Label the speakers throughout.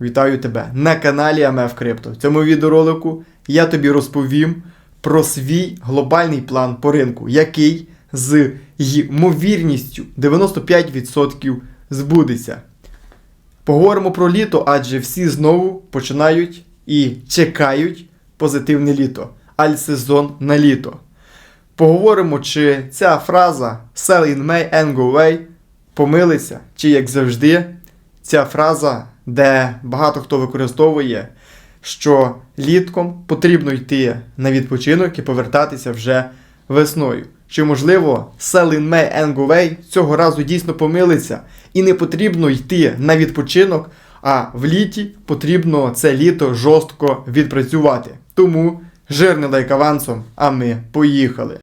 Speaker 1: Вітаю тебе на каналі АМФ Крипто. В цьому відеоролику я тобі розповім про свій глобальний план по ринку, який з ймовірністю 95% збудеться. Поговоримо про літо, адже всі знову починають і чекають позитивне літо, альсезон на літо. Поговоримо, чи ця фраза Sell in May and go away помилиться, чи як завжди, ця фраза, де багато хто використовує, що літком потрібно йти на відпочинок і повертатися вже весною. Чи можливо and go away цього разу дійсно помилиться, і не потрібно йти на відпочинок, а в літі потрібно це літо жорстко відпрацювати. Тому жирний лайк авансом, а ми поїхали.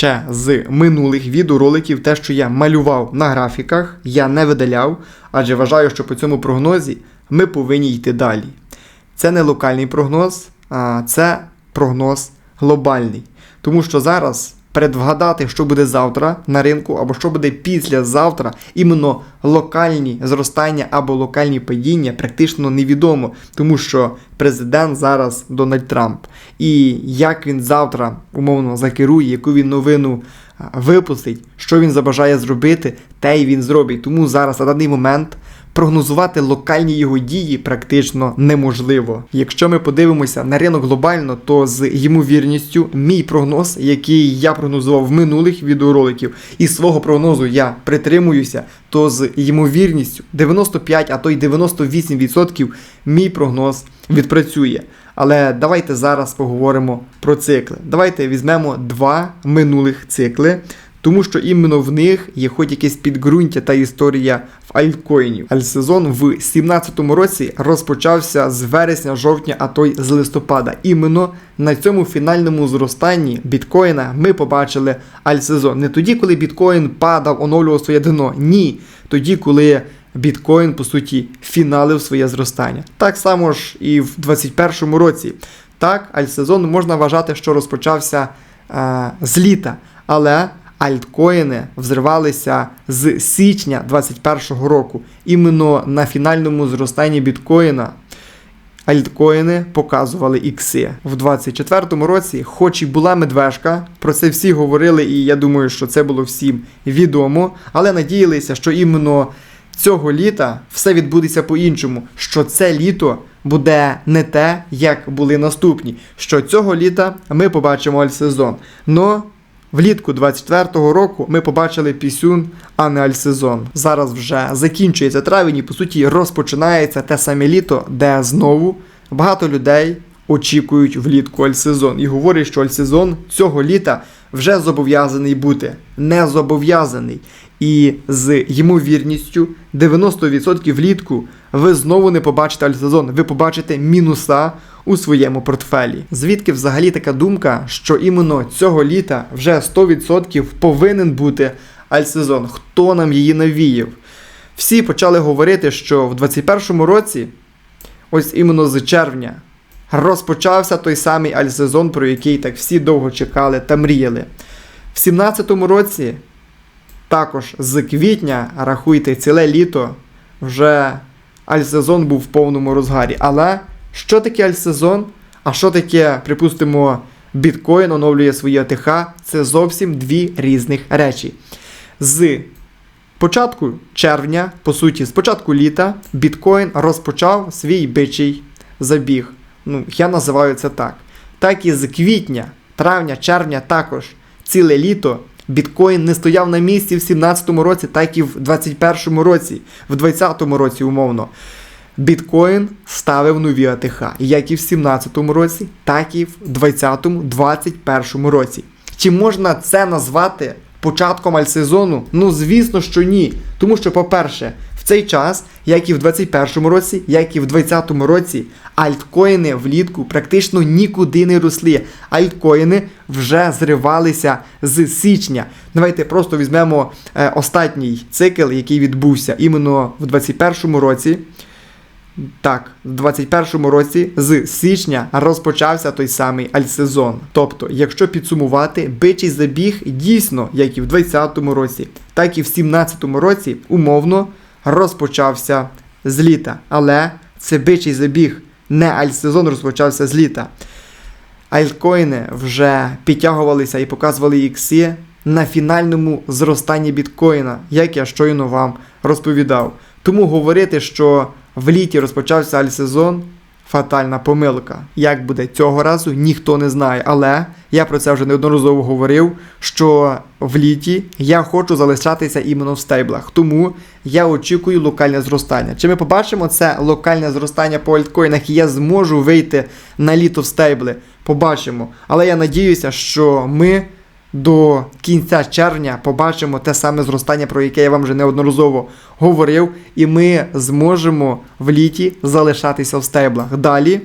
Speaker 1: Ще з минулих відеороликів те, що я малював на графіках, я не видаляв, адже вважаю, що по цьому прогнозі ми повинні йти далі. Це не локальний прогноз, а це прогноз глобальний. Тому що зараз предвгадати, що буде завтра на ринку, або що буде післязавтра, іменно локальні зростання або локальні падіння практично невідомо, тому що президент зараз Дональд Трамп. І як він завтра умовно закерує, яку він новину випустить, що він забажає зробити, те й він зробить. Тому зараз на даний момент прогнозувати локальні його дії практично неможливо. Якщо ми подивимося на ринок глобально, то з ймовірністю мій прогноз, який я прогнозував в минулих відеороликів, і свого прогнозу я притримуюся, то з ймовірністю 95, а то й 98% мій прогноз відпрацює. Але давайте зараз поговоримо про цикли. Давайте візьмемо два минулих цикли. Тому що іменно в них є хоч якесь підґрунтя та історія в альткоїнів. Альсезон в 2017 році розпочався з вересня, жовтня, а то й з листопада. Іменно на цьому фінальному зростанні біткоїна ми побачили альсезон. Не тоді, коли біткоін падав, оновлював своє дно. Ні. Тоді, коли біткоін, по суті, фіналив своє зростання. Так само ж і в 2021 році. Так, альсезон можна вважати, що розпочався е, з літа. Але альткоїни взривалися з січня 2021 року. Іменно на фінальному зростанні біткоїна альткоїни показували ікси. В 2024 році, хоч і була медвежка, про це всі говорили, і я думаю, що це було всім відомо, але надіялися, що іменно цього літа все відбудеться по-іншому, що це літо буде не те, як були наступні. Що цього літа ми побачимо альсезон. Но Влітку 24-го року ми побачили пісюн, а не альсезон. Зараз вже закінчується травень і по суті розпочинається те саме літо, де знову багато людей очікують влітку альсезон. І говорять, що альсезон цього літа вже зобов'язаний бути. Не зобов'язаний. І з ймовірністю 90% влітку ви знову не побачите альсезон, ви побачите мінуса у своєму портфелі. Звідки взагалі така думка, що іменно цього літа вже 100% повинен бути альсезон? Хто нам її навіяв? Всі почали говорити, що в 2021 році, ось іменно з червня, розпочався той самий альсезон, про який так всі довго чекали та мріяли. В 2017 році, також з квітня, рахуйте, ціле літо, вже альсезон був в повному розгарі. Але що таке альсезон? А що таке, припустимо, біткоін оновлює свої АТХ? Це зовсім дві різних речі. З початку червня, по суті, з початку літа, біткоін розпочав свій бичий забіг. Ну, я називаю це так. Так і з квітня, травня, червня також ціле літо. Біткоін не стояв на місці в 2017 році, так і в 2021 році, в 2020 році, умовно. Біткоін ставив нові АТХ, як і в 2017 році, так і в 2020-2021 році. Чи можна це назвати початком альсезону? Ну, звісно, що ні. Тому що, по-перше, в цей час, як і в 2021 році, як і в 2020 році, альткоїни влітку практично нікуди не росли. Альткоїни вже зривалися з січня. Давайте просто візьмемо е, останній цикл, який відбувся іменно в 2021 році. Так, в 21-му році з січня розпочався той самий альсезон. Тобто, якщо підсумувати, бичий забіг дійсно, як і в 20-му році, так і в 17-му році, умовно розпочався з літа. Але це бичий забіг, не альсезон розпочався з літа. Альткоїни вже підтягувалися і показували ікси на фінальному зростанні біткоїна, як я щойно вам розповідав. Тому говорити, що в літі розпочався альсезон, фатальна помилка. Як буде цього разу, ніхто не знає. Але я про це вже неодноразово говорив, що в літі я хочу залишатися іменно в стейблах. Тому я очікую локальне зростання. Чи ми побачимо це локальне зростання по альткоїнах, і я зможу вийти на літо в стейбли? Побачимо. Але я надіюся, що ми до кінця червня побачимо те саме зростання, про яке я вам вже неодноразово говорив, і ми зможемо в літі залишатися в стейблах. Далі.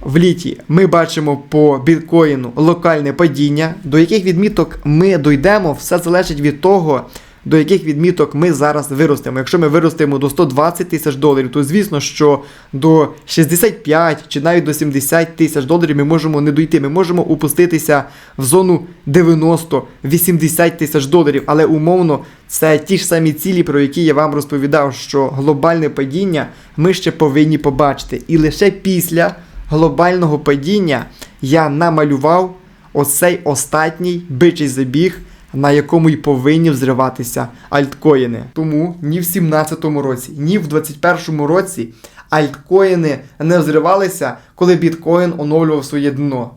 Speaker 1: В літі ми бачимо по біткоїну локальне падіння, до яких відміток ми дійдемо, все залежить від того, до яких відміток ми зараз виростемо. Якщо ми виростемо до 120 тисяч доларів, то звісно, що до 65 чи навіть до 70 тисяч доларів ми можемо не дойти. Ми можемо упуститися в зону 90-80 тисяч доларів. Але умовно це ті ж самі цілі, про які я вам розповідав, що глобальне падіння ми ще повинні побачити. І лише після глобального падіння я намалював оцей остатній бичий забіг на якому й повинні взриватися альткоїни. Тому ні в 17-му році, ні в 21-му році альткоїни не взривалися, коли біткоін оновлював своє дно.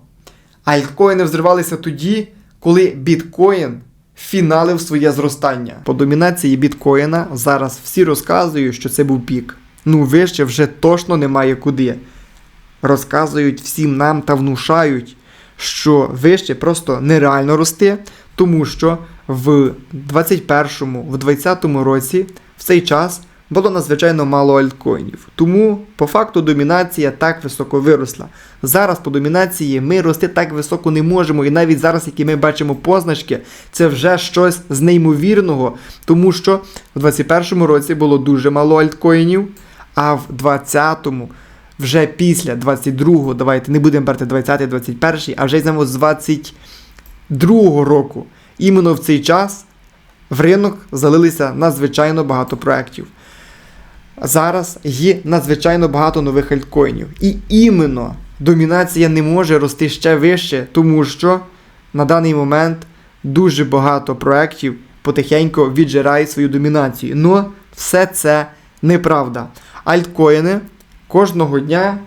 Speaker 1: Альткоїни взривалися тоді, коли біткоін фіналив своє зростання. По домінації біткоїна зараз всі розказують, що це був пік. Ну вище вже точно немає куди. Розказують всім нам та внушають, що вище просто нереально рости, тому що в 21-му, в 20-му році в цей час було надзвичайно мало альткоїнів. Тому по факту домінація так високо виросла. Зараз по домінації ми рости так високо не можемо, і навіть зараз, які ми бачимо позначки, це вже щось з неймовірного, тому що в 21-му році було дуже мало альткоїнів, а в 20-му вже після 22-го, давайте не будемо брати 20-й, 21-й, а вже йдемо з 22-го року. Іменно в цей час в ринок залилися надзвичайно багато проєктів. Зараз є надзвичайно багато нових альткоїнів. І іменно домінація не може рости ще вище, тому що на даний момент дуже багато проєктів потихеньку віджирають свою домінацію. Но все це неправда. Альткоїни кожного дня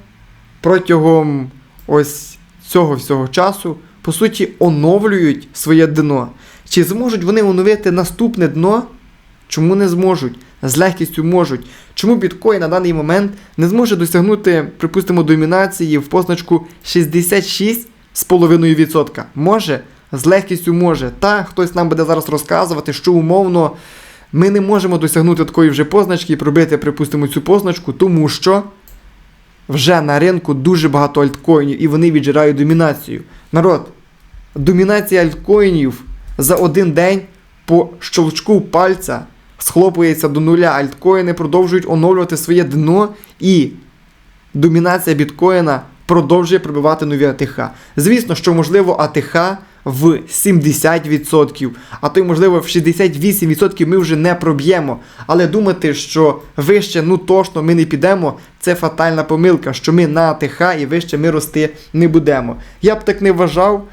Speaker 1: протягом ось цього всього часу, по суті, оновлюють своє дно. Чи зможуть вони оновити наступне дно? Чому не зможуть? З легкістю можуть. Чому біткоін на даний момент не зможе досягнути, припустимо, домінації в позначку 66,5%? Може, з легкістю може. Та хтось нам буде зараз розказувати, що умовно ми не можемо досягнути такої вже позначки і пробити, припустимо, цю позначку, тому що вже на ринку дуже багато альткоїнів і вони віджирають домінацію. Народ, домінація альткоїнів за один день по щелчку пальця схлопується до нуля. Альткоїни продовжують оновлювати своє дно і домінація біткоїна продовжує пробивати нові АТХ. Звісно, що можливо АТХ в 70%, а то й можливо в 68% ми вже не проб'ємо. Але думати, що вище ну точно ми не підемо, це фатальна помилка, що ми на АТХ і вище ми рости не будемо. Я б так не вважав.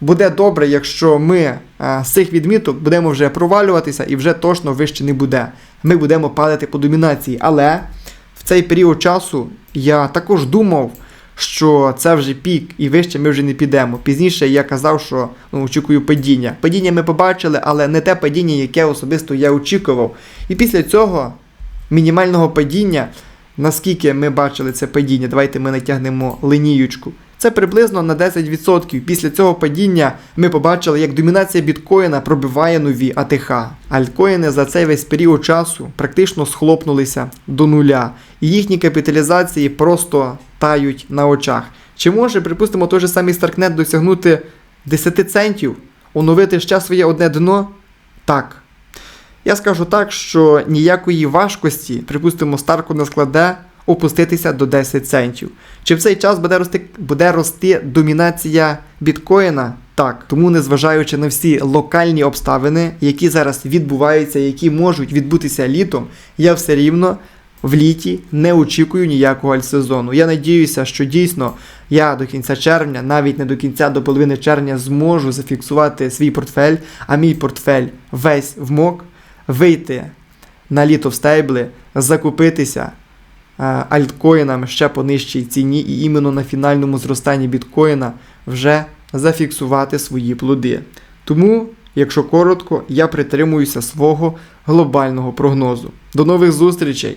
Speaker 1: Буде добре, якщо ми а, з цих відміток будемо вже провалюватися і вже точно вище не буде. Ми будемо падати по домінації. Але в цей період часу я також думав, що це вже пік і вище ми вже не підемо. Пізніше я казав, що ну, очікую падіння. Падіння ми побачили, але не те падіння, яке особисто я очікував. І після цього мінімального падіння, наскільки ми бачили це падіння, давайте ми натягнемо линіючку. Це приблизно на 10%. Після цього падіння ми побачили, як домінація біткоїна пробиває нові АТХ. Альткоїни за цей весь період часу практично схлопнулися до нуля, і їхні капіталізації просто тають на очах. Чи може, припустимо, той же самий Старкнет досягнути 10 центів, оновити ще своє одне дно? Так. Я скажу так, що ніякої важкості, припустимо, Старку не складе опуститися до 10 центів. Чи в цей час буде рости, буде рости домінація біткоїна? Так, тому незважаючи на всі локальні обставини, які зараз відбуваються, які можуть відбутися літом, я все рівно в літі не очікую ніякого альтсезону. Я надіюся, що дійсно я до кінця червня, навіть не до кінця, до половини червня, зможу зафіксувати свій портфель, а мій портфель весь вмок, вийти на літо в стейбли, закупитися е, альткоїнами ще по нижчій ціні, і іменно на фінальному зростанні біткоїна вже зафіксувати свої плоди. Тому, якщо коротко, я притримуюся свого глобального прогнозу. До нових зустрічей